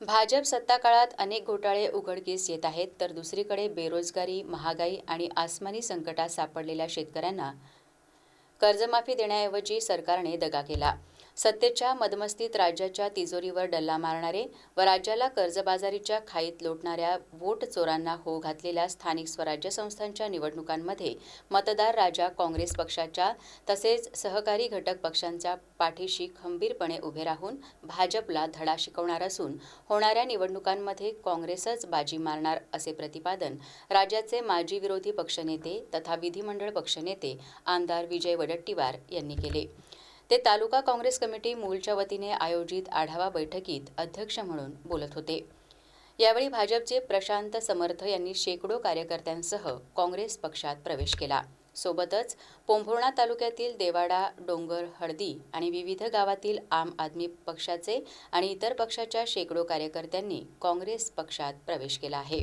भाजप सत्ताकाळात अनेक घोटाळे उघडकीस येत आहेत तर दुसरीकडे बेरोजगारी महागाई आणि आसमानी संकटात सापडलेल्या शेतकऱ्यांना कर्जमाफी देण्याऐवजी सरकारने दगा केला. सत्तेच्या मदमस्तीत राज्याच्या तिजोरीवर डल्ला मारणारे व राज्याला कर्जबाजारीच्या खाईत लोटणाऱ्या वोट चोरांना हो घातलेल्या स्थानिक स्वराज्य संस्थांच्या निवडणुकांमध्ये मतदार राजा काँग्रेस पक्षाच्या तसेच सहकारी घटक पक्षांच्या पाठीशी खंबीरपणे उभे राहून भाजपला धडा शिकवणार असून होणाऱ्या निवडणुकांमध्ये काँग्रेसच बाजी मारणार असे प्रतिपादन राज्याचे माजी विरोधी पक्षनेते तथा विधिमंडळ पक्षनेते आमदार विजय वडट्टीवार यांनी केले. ते तालुका काँग्रेस कमिटी मूलच्या वतीने आयोजित आढावा बैठकीत अध्यक्ष म्हणून बोलत होते. यावेळी भाजपचे प्रशांत समर्थ यांनी शेकडो कार्यकर्त्यांसह काँग्रेस पक्षात प्रवेश केला. सोबतच पोंभुर्णा तालुक्यातील देवाडा डोंगर हळदी आणि विविध गावातील आम आदमी पक्षाचे आणि इतर पक्षाच्या शेकडो कार्यकर्त्यांनी काँग्रेस पक्षात प्रवेश केला आहे.